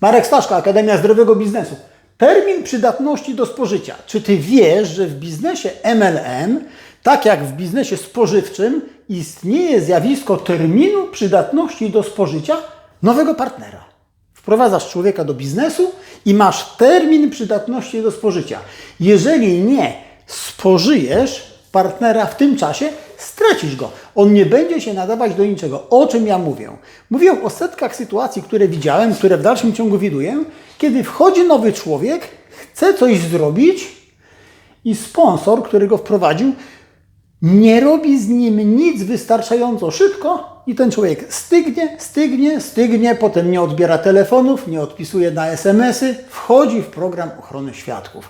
Marek Staszko, Akademia Zdrowego Biznesu. Termin przydatności do spożycia. Czy ty wiesz, że w biznesie MLM, tak jak w biznesie spożywczym, istnieje zjawisko terminu przydatności do spożycia nowego partnera? Wprowadzasz człowieka do biznesu i masz termin przydatności do spożycia. Jeżeli nie spożyjesz partnera w tym czasie, stracisz go. On nie będzie się nadawać do niczego. O czym ja mówię? Mówię o setkach sytuacji, które widziałem, które w dalszym ciągu widuję, kiedy wchodzi nowy człowiek, chce coś zrobić i sponsor, który go wprowadził, nie robi z nim nic wystarczająco szybko i ten człowiek stygnie, stygnie, stygnie, potem nie odbiera telefonów, nie odpisuje na SMS-y, wchodzi w program ochrony świadków.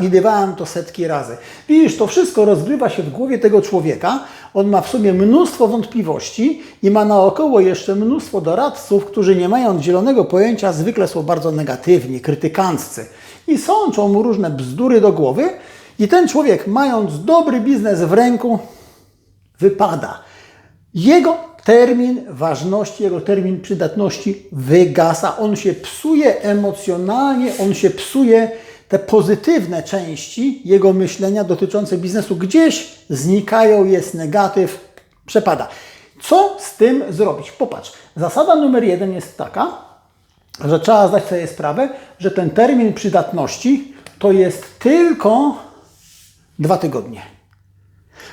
Widywałem to setki razy. Widzisz, to wszystko rozgrywa się w głowie tego człowieka. On ma w sobie mnóstwo wątpliwości i ma naokoło jeszcze mnóstwo doradców, którzy nie mając zielonego pojęcia, zwykle są bardzo negatywni, krytykanccy i sączą mu różne bzdury do głowy. I ten człowiek, mając dobry biznes w ręku, wypada. Jego termin ważności, jego termin przydatności wygasa. On się psuje emocjonalnie, on się psuje te pozytywne części jego myślenia dotyczące biznesu gdzieś znikają, jest negatyw, przepada. Co z tym zrobić? Popatrz, zasada numer jeden jest taka, że trzeba zdać sobie sprawę, że ten termin przydatności to jest tylko dwa tygodnie.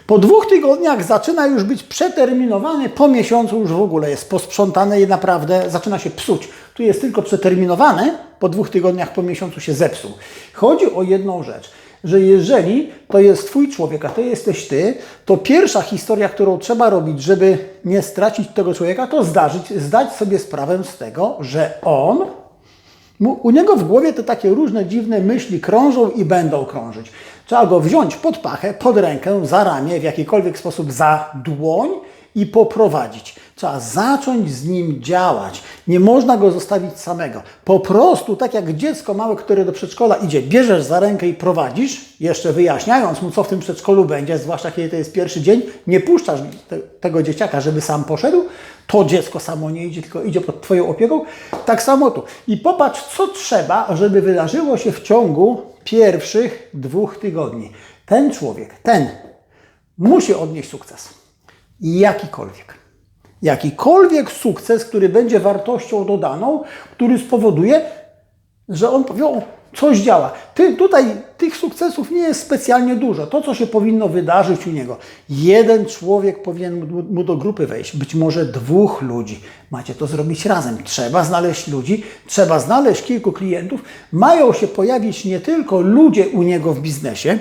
Po dwóch tygodniach zaczyna już być przeterminowany, po miesiącu już w ogóle jest posprzątane i naprawdę zaczyna się psuć. Tu jest tylko przeterminowany, po dwóch tygodniach, po miesiącu się zepsuł. Chodzi o jedną rzecz, że jeżeli to jest Twój człowiek, a to jesteś Ty, to pierwsza historia, którą trzeba robić, żeby nie stracić tego człowieka, to zdarzyć, zdać sobie sprawę z tego, że on U niego w głowie te takie różne dziwne myśli krążą i będą krążyć. Trzeba go wziąć pod pachę, pod rękę, za ramię, w jakikolwiek sposób za dłoń i poprowadzić. Trzeba zacząć z nim działać. Nie można go zostawić samego. Po prostu, tak jak dziecko małe, które do przedszkola idzie, bierzesz za rękę i prowadzisz, jeszcze wyjaśniając mu, co w tym przedszkolu będzie, zwłaszcza kiedy to jest pierwszy dzień, nie puszczasz te, tego dzieciaka, żeby sam poszedł, to dziecko samo nie idzie, tylko idzie pod Twoją opieką. Tak samo tu. I popatrz, co trzeba, żeby wydarzyło się w ciągu pierwszych dwóch tygodni. Ten człowiek, ten, musi odnieść sukces. Jakikolwiek. Jakikolwiek sukces, który będzie wartością dodaną, który spowoduje, że on powie, coś działa. Ty, tutaj tych sukcesów nie jest specjalnie dużo. To, co się powinno wydarzyć u niego. Jeden człowiek powinien mu, do grupy wejść, być może dwóch ludzi. Macie to zrobić razem. Trzeba znaleźć ludzi, trzeba znaleźć kilku klientów. Mają się pojawić nie tylko ludzie u niego w biznesie,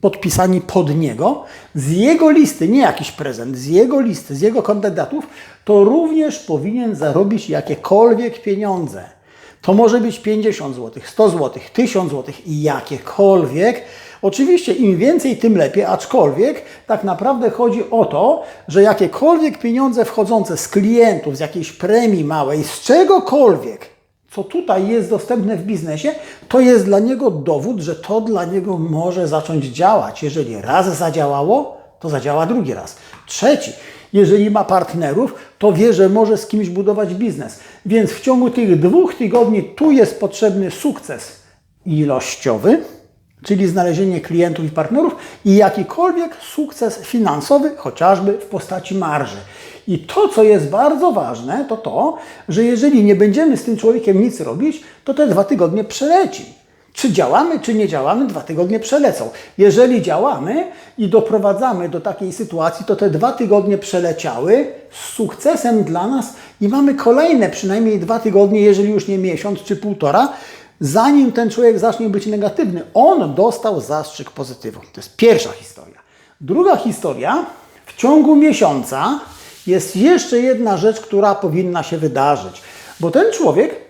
podpisani pod niego, z jego listy, nie jakiś prezent, z jego listy, z jego kandydatów, to również powinien zarobić jakiekolwiek pieniądze. To może być 50 zł, 100 zł, 1000 zł i jakiekolwiek. Oczywiście im więcej, tym lepiej, aczkolwiek tak naprawdę chodzi o to, że jakiekolwiek pieniądze wchodzące z klientów, z jakiejś premii małej, z czegokolwiek, co tutaj jest dostępne w biznesie, to jest dla niego dowód, że to dla niego może zacząć działać. Jeżeli raz zadziałało, to zadziała drugi raz. Trzeci, jeżeli ma partnerów, to wie, że może z kimś budować biznes. Więc w ciągu tych dwóch tygodni tu jest potrzebny sukces ilościowy, czyli znalezienie klientów i partnerów i jakikolwiek sukces finansowy, chociażby w postaci marży. I to, co jest bardzo ważne, to to, że jeżeli nie będziemy z tym człowiekiem nic robić, to te dwa tygodnie przeleci. Czy działamy, czy nie działamy, dwa tygodnie przelecą. Jeżeli działamy i doprowadzamy do takiej sytuacji, to te dwa tygodnie przeleciały z sukcesem dla nas i mamy kolejne przynajmniej dwa tygodnie, jeżeli już nie miesiąc czy półtora, zanim ten człowiek zacznie być negatywny. On dostał zastrzyk pozytywu. To jest pierwsza historia. Druga historia, w ciągu miesiąca jest jeszcze jedna rzecz, która powinna się wydarzyć. Bo ten człowiek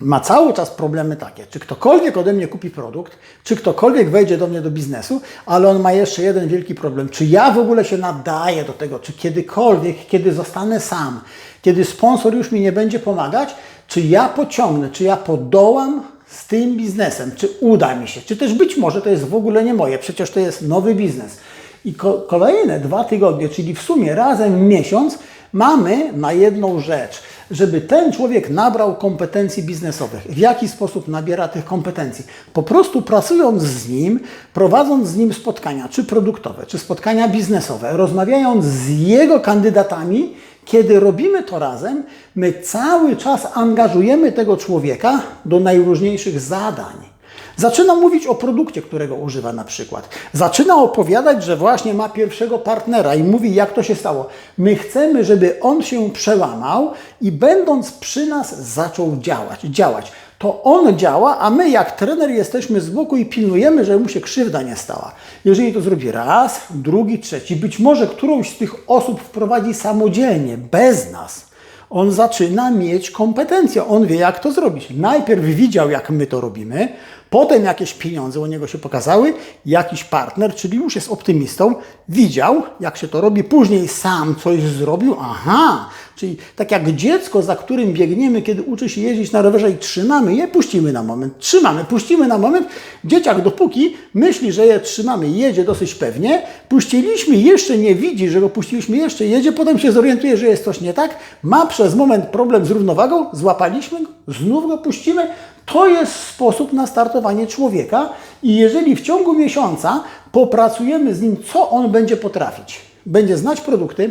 ma cały czas problemy takie, czy ktokolwiek ode mnie kupi produkt, czy ktokolwiek wejdzie do mnie do biznesu, ale on ma jeszcze jeden wielki problem. Czy ja w ogóle się nadaję do tego, czy kiedykolwiek, kiedy zostanę sam, kiedy sponsor już mi nie będzie pomagać, czy ja pociągnę, czy ja podołam z tym biznesem, czy uda mi się, czy też być może to jest w ogóle nie moje, przecież to jest nowy biznes. I ko kolejne dwa tygodnie, czyli w sumie razem miesiąc, mamy na jedną rzecz. Żeby ten człowiek nabrał kompetencji biznesowych. W jaki sposób nabiera tych kompetencji? Po prostu pracując z nim, prowadząc z nim spotkania, czy produktowe, czy spotkania biznesowe, rozmawiając z jego kandydatami, kiedy robimy to razem, my cały czas angażujemy tego człowieka do najróżniejszych zadań. Zaczyna mówić o produkcie, którego używa na przykład. Zaczyna opowiadać, że właśnie ma pierwszego partnera i mówi, jak to się stało. My chcemy, żeby on się przełamał i będąc przy nas zaczął działać. działać. To on działa, a my jak trener jesteśmy z boku i pilnujemy, żeby mu się krzywda nie stała. Jeżeli to zrobi raz, drugi, trzeci, być może którąś z tych osób wprowadzi samodzielnie, bez nas on zaczyna mieć kompetencje. On wie, jak to zrobić. Najpierw widział, jak my to robimy, potem jakieś pieniądze u niego się pokazały, jakiś partner, czyli już jest optymistą, widział, jak się to robi, później sam coś zrobił. Aha, czyli tak jak dziecko, za którym biegniemy, kiedy uczy się jeździć na rowerze i trzymamy je, puścimy na moment, trzymamy, puścimy na moment. Dzieciak dopóki myśli, że je trzymamy, jedzie dosyć pewnie, puściliśmy, jeszcze nie widzi, że go puściliśmy, jeszcze jedzie, potem się zorientuje, że jest coś nie tak, ma przez moment problem z równowagą, złapaliśmy go, znów go puścimy. To jest sposób na startowanie człowieka i jeżeli w ciągu miesiąca popracujemy z nim, co on będzie potrafić. Będzie znać produkty,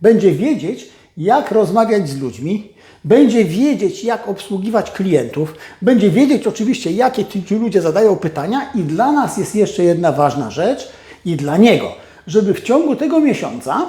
będzie wiedzieć, jak rozmawiać z ludźmi, będzie wiedzieć, jak obsługiwać klientów, będzie wiedzieć oczywiście, jakie ci ludzie zadają pytania i dla nas jest jeszcze jedna ważna rzecz i dla niego, żeby w ciągu tego miesiąca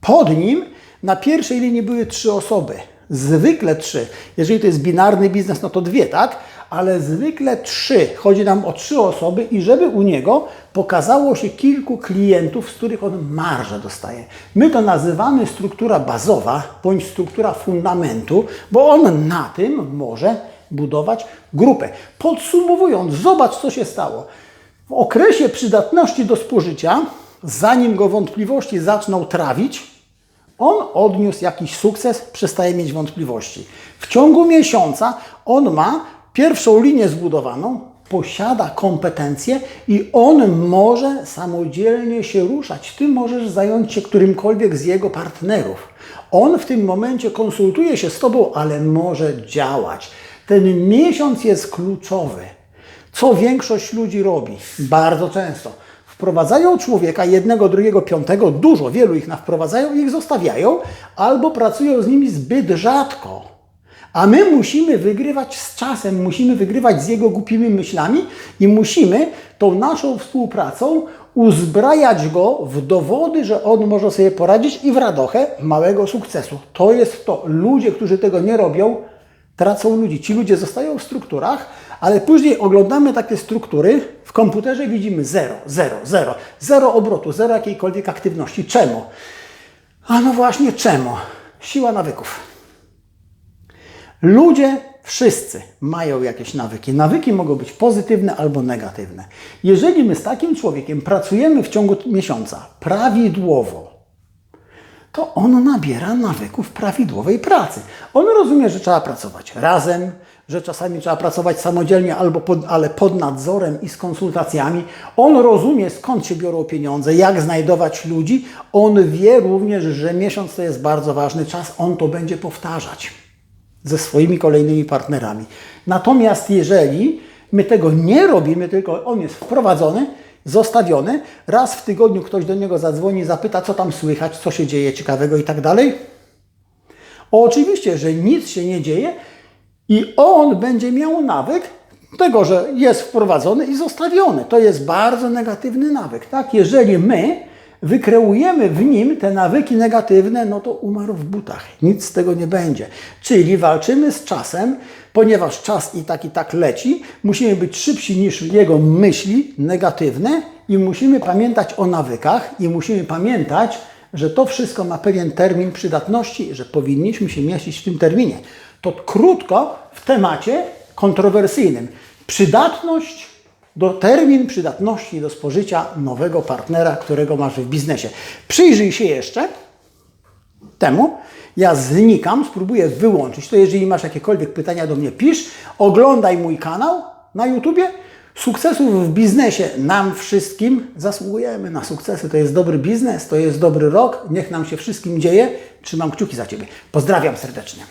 pod nim na pierwszej linii były trzy osoby. Zwykle trzy. Jeżeli to jest binarny biznes, no to dwie, tak? Ale zwykle trzy. Chodzi nam o trzy osoby i żeby u niego pokazało się kilku klientów, z których on marżę dostaje. My to nazywamy struktura bazowa bądź struktura fundamentu, bo on na tym może budować grupę. Podsumowując, zobacz co się stało. W okresie przydatności do spożycia, zanim go wątpliwości zaczną trawić, on odniósł jakiś sukces, przestaje mieć wątpliwości. W ciągu miesiąca on ma pierwszą linię zbudowaną, posiada kompetencje i on może samodzielnie się ruszać. Ty możesz zająć się którymkolwiek z jego partnerów. On w tym momencie konsultuje się z Tobą, ale może działać. Ten miesiąc jest kluczowy. Co większość ludzi robi? Bardzo często wprowadzają człowieka, jednego, drugiego, piątego, dużo, wielu ich wprowadzają i ich zostawiają, albo pracują z nimi zbyt rzadko. A my musimy wygrywać z czasem, musimy wygrywać z jego głupimi myślami i musimy tą naszą współpracą uzbrajać go w dowody, że on może sobie poradzić i w radochę małego sukcesu. To jest to. Ludzie, którzy tego nie robią, tracą ludzi. Ci ludzie zostają w strukturach, ale później oglądamy takie struktury, w komputerze widzimy 0, 0, 0, 0 obrotu, 0 jakiejkolwiek aktywności. Czemu? A no właśnie czemu? Siła nawyków. Ludzie wszyscy mają jakieś nawyki. Nawyki mogą być pozytywne albo negatywne. Jeżeli my z takim człowiekiem pracujemy w ciągu miesiąca prawidłowo, to on nabiera nawyków prawidłowej pracy. On rozumie, że trzeba pracować razem, że czasami trzeba pracować samodzielnie, albo pod, ale pod nadzorem i z konsultacjami. On rozumie, skąd się biorą pieniądze, jak znajdować ludzi. On wie również, że miesiąc to jest bardzo ważny czas, on to będzie powtarzać ze swoimi kolejnymi partnerami. Natomiast jeżeli my tego nie robimy, tylko on jest wprowadzony, zostawiony, raz w tygodniu ktoś do niego zadzwoni, zapyta, co tam słychać, co się dzieje ciekawego i tak dalej. Oczywiście, że nic się nie dzieje i on będzie miał nawyk tego, że jest wprowadzony i zostawiony. To jest bardzo negatywny nawyk. Tak? Jeżeli my wykreujemy w nim te nawyki negatywne, no to umarł w butach. Nic z tego nie będzie. Czyli walczymy z czasem, ponieważ czas i tak i tak leci, musimy być szybsi niż jego myśli negatywne i musimy pamiętać o nawykach i musimy pamiętać, że to wszystko ma pewien termin przydatności, że powinniśmy się mieścić w tym terminie. To krótko w temacie kontrowersyjnym. Przydatność do termin przydatności do spożycia nowego partnera, którego masz w biznesie. Przyjrzyj się jeszcze temu. Ja znikam, spróbuję wyłączyć to. Jeżeli masz jakiekolwiek pytania do mnie, pisz. Oglądaj mój kanał na YouTubie. Sukcesów w biznesie nam wszystkim zasługujemy na sukcesy. To jest dobry biznes, to jest dobry rok. Niech nam się wszystkim dzieje. Trzymam kciuki za Ciebie. Pozdrawiam serdecznie.